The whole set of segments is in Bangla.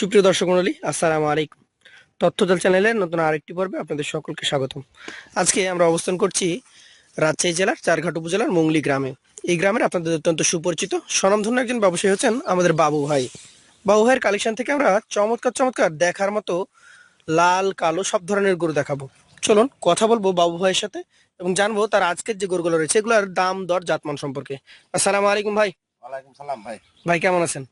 সুপ্রিয় দর্শক মন্ডলী আসসালামু আলাইকুম। তথ্যজাল চ্যানেলের নতুন আরেকটি পর্বে আপনাদের সকলকে স্বাগতম। আজকে আমরা অবস্থান করছি রাজশাহী জেলার চারঘাট উপজেলার মুংলি গ্রামে। এই গ্রামের আপনাদের অত্যন্ত সুপরিচিত স্বনামধন্য একজন ব্যবসায়ী হচ্ছেন আমাদের বাবু ভাই। বাবু ভাইয়ের কালেকশন থেকে আমরা চমৎকার চমৎকার দেখার মতো লাল কালো সব ধরনের গরু দেখাবো। চলুন কথা বলব বাবু ভাইয়ের সাথে এবং জানব তার আজকের যে গরুগুলো রয়েছে এগুলোর দাম দর জাতমান সম্পর্কে। আসসালামু আলাইকুম ভাই। ওয়ালাইকুম সালাম ভাই। ভাই কেমন আছেন?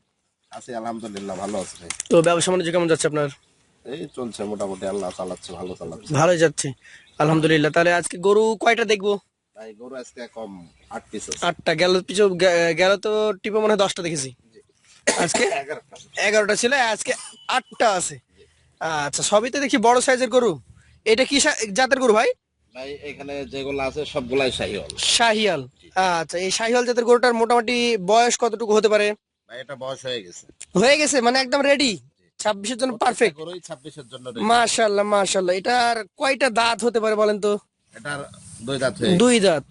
আছি আলহামদুলিল্লাহ ভালো আছি ভাই। তো ব্যবসা বাণিজ্য কেমন যাচ্ছে আপনার? এই চলছে মোটামুটি আল্লাহ চালাচ্ছে ভালো চালাচ্ছে। ভালোই যাচ্ছে। আলহামদুলিল্লাহ তাহলে আজকে গরু কয়টা দেখব? ভাই গরু আজকে কম আট পিস আটটা গেল পিছু গেল তো টিপে মনে হয় দশটা দেখেছি। আজকে? এগারোটা। ছিল আজকে আটটা আছে। আচ্ছা সবই তো দেখি বড় সাইজের গরু। এটা কি জাতের গরু ভাই? ভাই এখানে যেগুলো আছে সবগুলাই শাহিওয়াল। শাহিয়াল আচ্ছা এই শাহিয়াল জাতের গরুটার মোটামুটি বয়স কতটুকু হতে পারে? ভাই এটা বয়স হয়ে গেছে। হয়ে গেছে মানে একদম রেডি ছাব্বিশের জন্য পারফেক্ট গরুই ছাব্বিশের জন্য ready। মাশাল্লাহ মাশাল্লাহ এটার কয়টা দাঁত হতে পারে বলেন তো? এটার দুই দাঁত দুই দাঁত।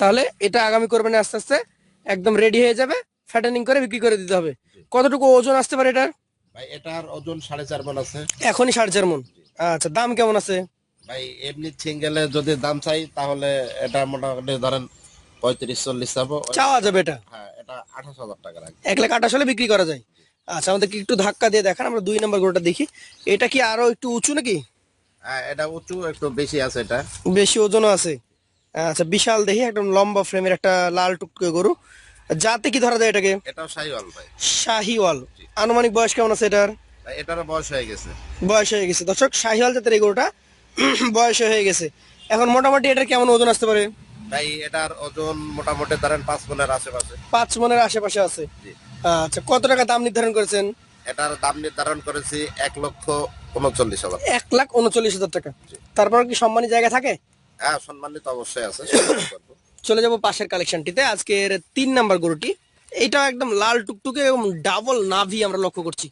তাহলে এটা আগামী করবেন আস্তে আস্তে? একদম রেডি হয়ে যাবে ফ্যাটেনিং করে বিক্রি করে দিতে হবে। কতটুকু ওজন আসতে পারে এটার? ভাই এটার ওজন সাড়ে চার মন আছে। এখনই সাড়ে চার মন। আচ্ছা দাম কেমন আছে? ভাই এমনি সিঙ্গেলে যদি দাম চাই তাহলে এটা মোটামুটি ধরেন পঁয়ত্রিশ চল্লিশ যাব চাওয়া যাবে এটা? হ্যাঁ এটা আঠাশ হাজার টাকা রাখবে এক লাখ আঠাশ হলে বিক্রি করা যায়। আচ্ছা আমাদেরকে একটু ধাক্কা দিয়ে দেখান আমরা দুই নম্বর গরুটা দেখি। এটা কি আরও একটু উঁচু নাকি? হ্যাঁ এটা উঁচু একটু বেশি আছে এটা। বেশি ওজনও আছে। আচ্ছা বিশাল দেখি একদম লম্বা ফ্রেমের একটা লাল টুকটুকে গরু। যাতে কি ধরা যায় এটাকে? এটাও শাহিওয়াল ভাই। শাহিওয়াল। আনুমানিক বয়স কেমন আছে এটার? ভাই এটারও বয়স হয়ে গেছে। বয়স হয়ে গেছে। দর্শক শাহিওয়াল জাতের এই গরুটা বয়স হয়ে গেছে। এখন মোটামুটি এটার কেমন ওজন আসতে পারে? ভাই এটার ওজন মোটামুটি ধরেন পাঁচ মনের আশেপাশে। পাঁচ মনের আশেপাশে আছে? আচ্ছা কত টাকা দাম নির্ধারণ করেছেন? এটার দাম নির্ধারণ করেছি এক লক্ষ উনচল্লিশ হাজার। এক লাখ উনচল্লিশ হাজার টাকা। তারপর কি সম্মানী জায়গা থাকে? হ্যাঁ সম্মানিত অবশ্যই আছে চলে যাব পাশের কালেকশনটিতে আজকের তিন নাম্বার গরুটি। এটা একদম লাল টুকটুকে এবং ডাবল নাভি আমরা লক্ষ্য করছি।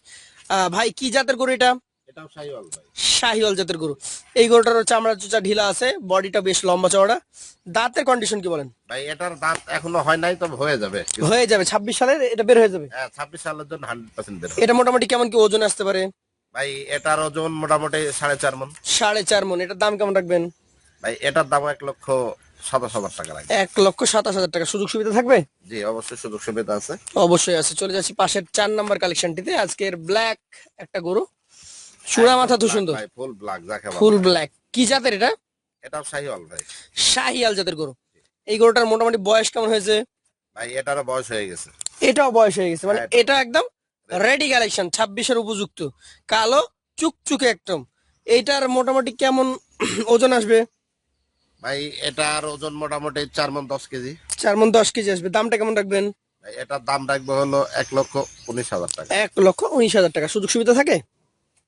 আহ, ভাই কি জাতের গরু এটা? এটাও শাহিওয়াল ভাই। শাহিওয়াল জাতের গরু। এই গরুটার চামড়া চুচা ঢিলা আছে বডিটা বেশ লম্বা চওড়া। দাঁতের কন্ডিশন কি বলেন? ভাই এটার দাঁত এখনও হয় নাই তবে হয়ে যাবে। হয়ে যাবে। ছাব্বিশ সালের এটা বের হয়ে যাবে? হ্যাঁ ছাব্বিশ সালের জন্য হান্ড্রেড পার্সেন্ট বের এটা মোটামুটি কেমন কি ওজন আসতে পারে? ভাই এটার ওজন মোটামুটি সাড়ে চার মন। সাড়ে চার মন। এটার দাম কেমন রাখবেন? ভাই এটার দাম এক লক্ষ সাতাশ হাজার টাকা এক লক্ষ সাতাশ হাজার টাকা। সুযোগ সুবিধা থাকবে? জি অবশ্যই সুযোগ সুবিধা আছে। অবশ্যই আছে। চলে যাচ্ছি পাশের চার নাম্বার কালেকশনটিতে আজকের ব্ল্যাক একটা গরু। চূড়া মাথা তো সুন্দর। ভাই ফুল ব্ল্যাক যাকে ফুল ব্ল্যাক কি জাতের এটা? এটাও শাহিওয়াল ভাই। শাহিয়াল জাতের গরু। এই গরুটার মোটামুটি বয়স কেমন হয়েছে? ভাই এটারও বয়স হয়ে গেছে। এটাও বয়স হয়ে গেছে। মানে হ্যাঁ। এটা একদম রেডি কালেকশন ছাব্বিশের উপযুক্ত। কালো চুকচুকে একদম। এইটার মোটামুটি কেমন ওজন আসবে? ভাই এটার ওজন মোটামুটি চার মন দশ কেজি। চার মন দশ কেজি আসবে। দামটা কেমন রাখবেন? ভাই এটার দাম রাখব হলো এক লক্ষ উনিশ হাজার টাকা। এক লক্ষ উনিশ হাজার টাকা। সুযোগ সুবিধা থাকে?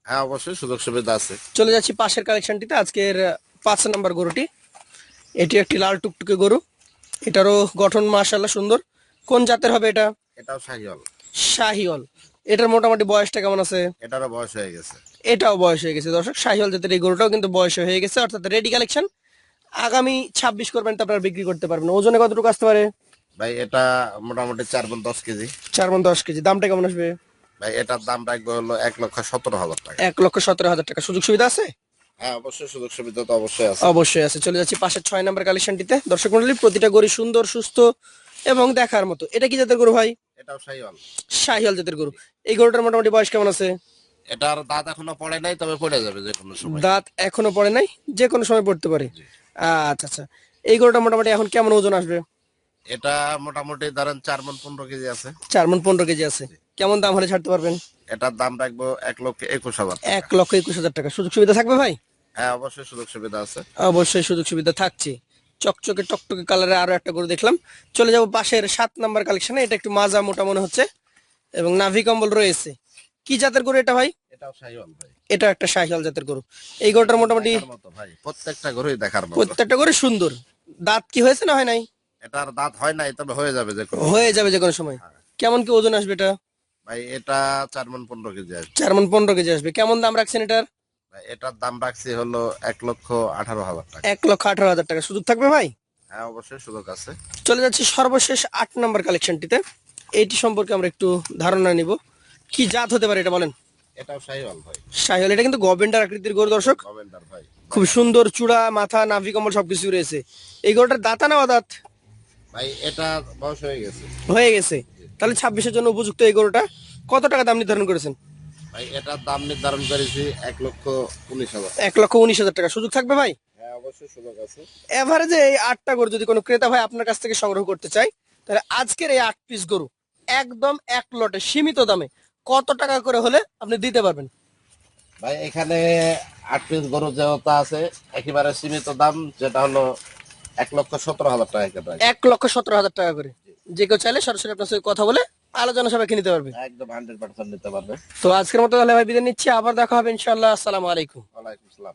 হ্যাঁ অবশ্যই সুযোগ সুবিধা আছে। চলে যাচ্ছি পাশের কালেকশনটিতে আজকের পাঁচ নাম্বার গরুটি। এটি একটি লাল টুকটুকে গরু। এটারও গঠন মাশাল্লাহ সুন্দর। কোন জাতের হবে এটা? এটাও শাহিওয়াল। শাহিওল এটার মোটামুটি বয়সটা কেমন আছে? এটারও বয়স হয়ে গেছে। এটাও বয়স হয়ে গেছে। দর্শক শাহিওল জাতের এই গরুটাও কিন্তু বয়স হয়ে গেছে। অর্থাৎ রেডি কালেকশন আগামী ছাব্বিশ করবেন তো আপনারা বিক্রি করতে পারবেন। ওজনে কতটুকু আসতে পারে? ভাই এটা মোটামুটি চার মন দশ কেজি। চার মন দশ কেজি। দামটা কেমন আসবে? ভাই এটার দাম রাখব হলো এক লক্ষ সতেরো হাজার টাকা। এক লক্ষ সতেরো হাজার টাকা। সুযোগ সুবিধা আছে? হ্যাঁ অবশ্যই সুযোগ সুবিধা তো অবশ্যই আছে। অবশ্যই আছে। চলে যাচ্ছি পাশের ছয় নাম্বার কালেকশনটিতে। দর্শক মন্ডলী প্রতিটা গরু সুন্দর সুস্থ এবং দেখার মতো। এটা কি জাতের গরু ভাই? এটাও শাহিওয়াল শাহিয়াল জাতের গরু। এই গরুটার মোটামুটি বয়স কেমন আছে? এটার দাঁত এখনও পড়ে নাই তবে পড়ে যাবে যে কোনো সময়। দাঁত এখনও পড়ে নাই যে কোনো সময় পড়তে পারে। আচ্ছা আচ্ছা। এই গরুটা মোটামুটি এখন কেমন ওজন আসবে? এটা মোটামুটি ধরেন চার মন পনেরো কেজি আছে। চার মন পনেরো কেজি আছে। কেমন দাম হলে ছাড়তে পারবেন? এটার দাম রাখব এক লক্ষ একুশ হাজার এক লক্ষ একুশ হাজার টাকা। সুযোগ সুবিধা থাকবে ভাই? হ্যাঁ অবশ্যই সুযোগ সুবিধা আছে। অবশ্যই সুযোগ সুবিধা থাকছে। চকচকে টকটকে কালারে আরও একটা গরু দেখলাম। চলে যাব পাশের সাত নাম্বার কালেকশনে এটা একটু মাজা মোটা মনে হচ্ছে। এবং নাভি কম্বল রয়েছে। কি জাতের গরু এটা ভাই? শাহিওয়াল এটা একটা শাহিয়াল জাতের গরু। এই গরুটার মোটামুটি ভাই। প্রত্যেকটা গরুই দেখার প্রত্যেকটা গরু সুন্দর। দাঁত কি হয়েছে না হয় নাই? এটার দাঁত হয় নাই তবে হয়ে যাবে যে হয়ে যাবে যে কোনো সময়। কেমন কি ওজন আসবে এটা? ভাই এটা চার মন পনেরো কেজি আছে চার মন পনেরো কেজি আসবে। কেমন দাম রাখছেন এটার? ভাই এটার দাম রাখছি হলো এক লক্ষ আঠারো হাজার টাকা। এক লক্ষ আঠারো হাজার টাকা। সুযোগ থাকবে ভাই? হ্যাঁ অবশ্যই সুযোগ আছে। চলে যাচ্ছি সর্বশেষ আট নম্বর কালেকশনটিতে। এইটি সম্পর্কে আমরা একটু ধারণা নিব। কি জাত হতে পারে এটা বলেন? এটাও শাহিওয়াল ভাই। সাহিওয়াল এটা কিন্তু গভর্নমেন্টার আকৃতির গরু দর্শক। কমেন্টার ভাই। খুব সুন্দর চূড়া মাথা নাভি কম্বল সবকিছু রয়েছে। এই গরুটার দাতা না দাঁত ভাই এটা বয়স হয়ে গেছে। হয়ে গেছে। তাহলে ছাব্বিশের জন্য উপযুক্ত এই গরুটা? কত টাকা দাম নির্ধারণ করেছেন? ভাই এটার দাম নির্ধারণ করেছি এক লক্ষ উনিশ হাজার। এক লক্ষ উনিশ হাজার টাকা। সুযোগ থাকবে ভাই? হ্যাঁ এভারেজে এই আটটা গরু যদি কোনো ক্রেতা ভাই আপনার কাছ থেকে সংগ্রহ করতে তাহলে আজকের এই আট পিস গরু একদম এক লটে সীমিত দামে কত টাকা করে হলে আপনি দিতে পারবেন? ভাই এখানে আট পিস গরু যেহেতু আছে একেবারে সীমিত দাম যেটা হলো এক লক্ষ সতেরো হাজার টাকা এক লক্ষ সতেরো হাজার টাকা করে। যে কেউ চাইলে সরাসরি আপনার সাথে কথা বলে আলোচনা সবাইকে নিতে পারবে। একদম হান্ড্রেড পার্সেন্ট নিতে পারবে। তো আজকের মতো তাহলে ভাই বিদায় নিচ্ছি আবার দেখা হবে ইনশাল্লাহ আসসালামু আলাইকুম। ওয়ালাইকুম আসসালাম।